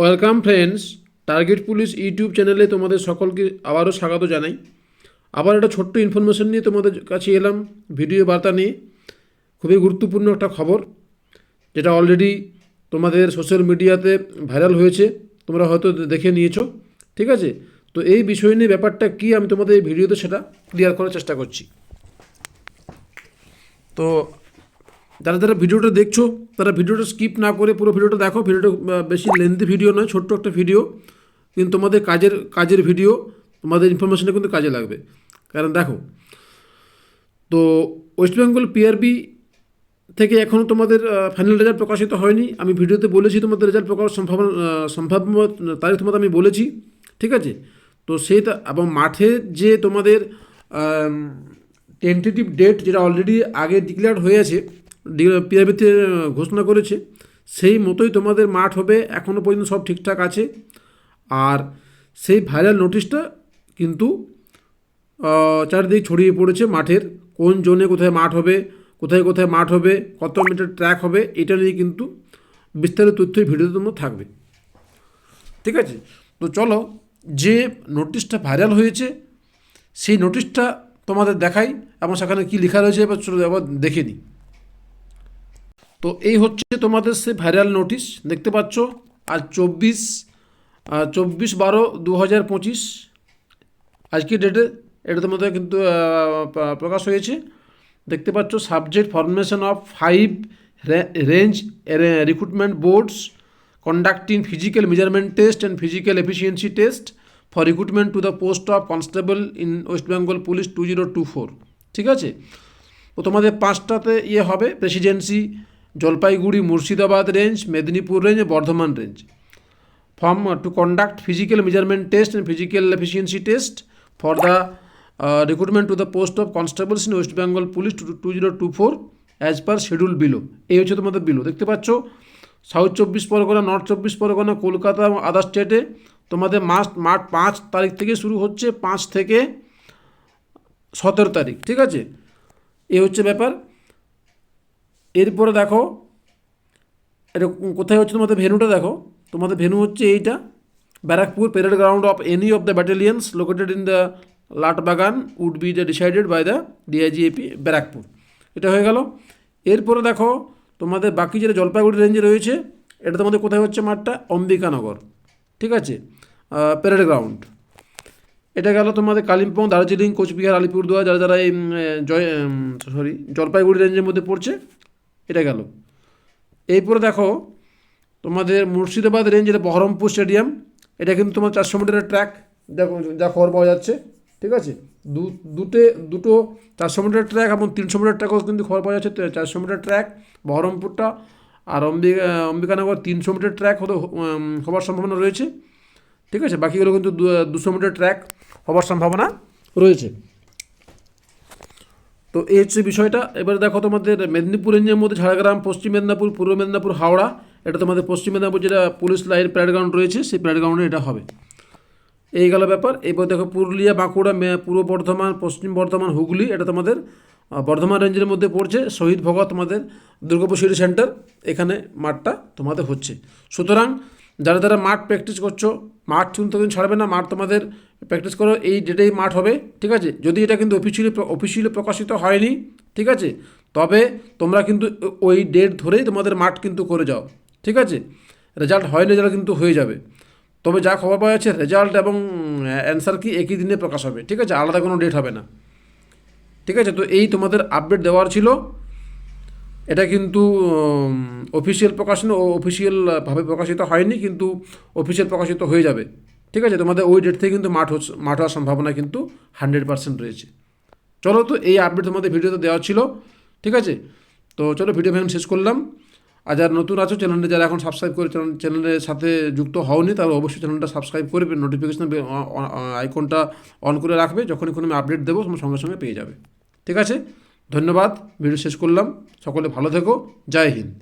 Welcome friends, target police YouTube চ্যানেলে তোমাদের সকলকে আবারও স্বাগত জানাই। আবার একটা ছোট্ট ইনফরমেশন নিয়ে তোমাদের কাছে এলাম ভিডিও বার্তা নিয়ে। খুবই গুরুত্বপূর্ণ একটা খবর, যেটা অলরেডি তোমাদের সোশ্যাল মিডিয়াতে ভাইরাল হয়েছে। তোমরা হয়তো দেখে নিয়েছো, ঠিক আছে? তো এই বিষয় নিয়ে ব্যাপারটা কী, আমি তোমাদের এই ভিডিওতে সেটা ক্লিয়ার করার চেষ্টা করছি। তো যারা যারা ভিডিওটা দেখছ, তারা ভিডিওটা স্কিপ না করে পুরো ভিডিওটা দেখো। ভিডিওটা বেশি লেন্থি ভিডিও নয়, ছোট্ট একটা ভিডিও কিন্তু তোমাদের কাজের কাজের ভিডিও তোমাদের ইনফরমেশনে কিন্তু কাজে লাগবে। কারণ দেখো, তো ওয়েস্ট বেঙ্গল পিআরবি থেকে এখনও তোমাদের ফাইনাল রেজাল্ট প্রকাশিত হয়নি। আমি ভিডিওতে বলেছি তোমাদের রেজাল্ট প্রকাশ সম্ভাবনা সম্ভাব্য তারিখ তোমাদের আমি বলেছি, ঠিক আছে? তো সেইটা এবং মাঠে যে তোমাদের টেন্টেটিভ ডেট যেটা অলরেডি আগে ডিক্লেয়ার হয়ে আছে পিআরবিতে ঘোষণা করেছে। সেই মতোই তোমাদের মাঠ হবে। এখনও পর্যন্ত সব ঠিকঠাক আছে। আর সেই ভাইরাল নোটিশটা কিন্তু চারিদিকে ছড়িয়ে পড়েছে মাঠের। কোন জোনে কোথায় মাঠ হবে, কোথায় কোথায় মাঠ হবে, কত মিটার ট্র্যাক হবে, এটা নিয়ে কিন্তু বিস্তারিত তথ্য ভিডিওতে তোমরা থাকবে। ঠিক আছে? তো চলো, যে নোটিশটা ভাইরাল হয়েছে, সেই নোটিশটা তোমাদের দেখাই। এবং সেখানে কী লেখা রয়েছে, এবার চলো আবার দেখে নিই। তো এই হচ্ছে তোমাদের সে ভাইরাল নোটিশ দেখতে পাচ্ছ? আজ চব্বিশ চব্বিশ বারো দু হাজার পঁচিশ আজকের ডেটে এটা তোমাদের কিন্তু প্রকাশ হয়েছে। দেখতে পাচ্ছ subject formation of five range recruitment boards conducting physical measurement test and physical efficiency test for recruitment to the post of constable in West Bengal police two zero two four ঠিক আছে? তো তোমাদের পাঁচটাতে ইয়ে হবে Presidency Jalpaiguri Murshidabad range, Medinipur range, Bardhaman range. Form to conduct physical measurement test and physical physical test for the recruitment to the post of constables in West Bengal Police two zero two four as per schedule below এই হচ্ছে তোমাদের below দেখতে পাচ্ছ? South চব্বিশ Pargana north চব্বিশ পরগনা, কলকাতা এবং আদার স্টেটে তোমাদের মাস, মার্চ পাঁচ তারিখ থেকে শুরু হচ্ছে পাঁচ থেকে সতেরো তারিখ। ঠিক আছে? এই হচ্ছে ব্যাপার। এরপরে দেখো, এটা কোথায় হচ্ছে তোমাদের ভেনুটা দেখো? তোমাদের ভেনু হচ্ছে এইটা। Barrackpore parade ground of any of the battalions located in the Latbagan would be the decided by the DIG AP Barrackpore. এটা হয়ে গেল। এরপরে দেখো, তোমাদের বাকি যেটা জলপাইগুড়ি রেঞ্জে রয়েছে, এটা তোমাদের কোথায় হচ্ছে মাঠটা? অম্বিকানগর। ঠিক আছে? Parade ground. এটা গেল তোমাদের কালিম্পং, দার্জিলিং, কোচবিহার, আলিপুরদুয়ার, যারা যারা এই জয় সরি, জলপাইগুড়ি রেঞ্জের মধ্যে পড়ছে এটা গেল। এরপরে দেখো, তোমাদের মুর্শিদাবাদ রেঞ্জ যেটা বহরমপুর স্টেডিয়াম এটা কিন্তু তোমার চারশো মিটারের ট্র্যাক দেখো, যা খবর পাওয়া যাচ্ছে, ঠিক আছে? দু, দুটো দুটো চারশো মিটার ট্র্যাক এবং তিনশো মিটার ট্র্যাকও কিন্তু খবর পাওয়া যাচ্ছে। চারশো মিটার ট্র্যাক বহরমপুরটা আর অম্বিকা, অম্বিকানগর তিনশো মিটার ট্র্যাক হতে হবার সম্ভাবনা রয়েছে। ঠিক আছে? বাকিগুলো কিন্তু দুশো মিটার ট্র্যাক হবার সম্ভাবনা রয়েছে। তো এই হচ্ছে বিষয়টা। এবারে দেখো তোমাদের মেদিনীপুর রেঞ্জের মধ্যে ঝাড়গ্রাম, পশ্চিম মেদিনীপুর, পূর্ব মেদিনীপুর, হাওড়া, এটা তোমাদের পশ্চিম মেদিনীপুর যেটা পুলিশ লাইন প্যারেড গ্রাউন্ড রয়েছে, সেই প্যারেড গ্রাউন্ডে এটা হবে। এই গেল ব্যাপার। এবার দেখো পুরুলিয়া, বাঁকুড়া পূর্ব বর্ধমান, পশ্চিম বর্ধমান, হুগলি, এটা তোমাদের বর্ধমান রেঞ্জের মধ্যে পড়ছে। শহীদ ভগৎ তোমাদের দুর্গাপুর সিটি সেন্টার, এখানে মাঠটা তোমাদের হচ্ছে। সুতরাং যারা যারা মাঠ প্র্যাকটিস করছ, মাঠ কিন্তু ছাড়বে না, মাঠ তোমাদের প্র্যাকটিস করো, এই ডেটেই মাঠ হবে, ঠিক আছে? যদি এটা কিন্তু অফিসিয়ালি অফিসিয়ালি প্রকাশিত হয়নি, ঠিক আছে? তবে তোমরা কিন্তু ওই ডেট ধরেই তোমাদের মাঠ কিন্তু করে যাও, ঠিক আছে? রেজাল্ট হয়নি রেজাল্ট কিন্তু হয়ে যাবে। তবে যা খবর পাওয়া যাচ্ছে রেজাল্ট এবং অ্যান্সার কি একই দিনে প্রকাশ হবে, ঠিক আছে? আলাদা কোনো ডেট হবে না। ঠিক আছে? তো এই তোমাদের আপডেট দেওয়ার ছিল। এটা কিন্তু অফিসিয়াল প্রকাশন ও অফিসিয়ালভাবে প্রকাশিত হয়নি, কিন্তু অফিসিয়াল প্রকাশিত হয়ে যাবে। ঠিক আছে, তোমাদের ওই ডেট থেকে কিন্তু মাঠ মাঠ হওয়ার সম্ভাবনা কিন্তু হান্ড্রেড পার্সেন্ট রয়েছে। চলো তো এই আপডেট তোমাদের ভিডিওতে দেওয়া ছিল, ঠিক আছে? তো চলো ভিডিও ভ্যান শেষ করলাম। আর যারা নতুন আছো চ্যানেলটা যারা এখন সাবস্ক্রাইব করে চ্যানেলের সাথে যুক্ত হওনি তাহলে অবশ্যই চ্যানেলটা সাবস্ক্রাইব করবে নোটিফিকেশন আইকনটা অন করে রাখবে, যখনই কোনো আমি আপডেট দেবো, তোমার সঙ্গে সঙ্গে পেয়ে যাবে। ঠিক আছে? ধন্যবাদ ভিডিও শেষ করলাম। সকলে ভালো থেকো। জয় হিন্দ।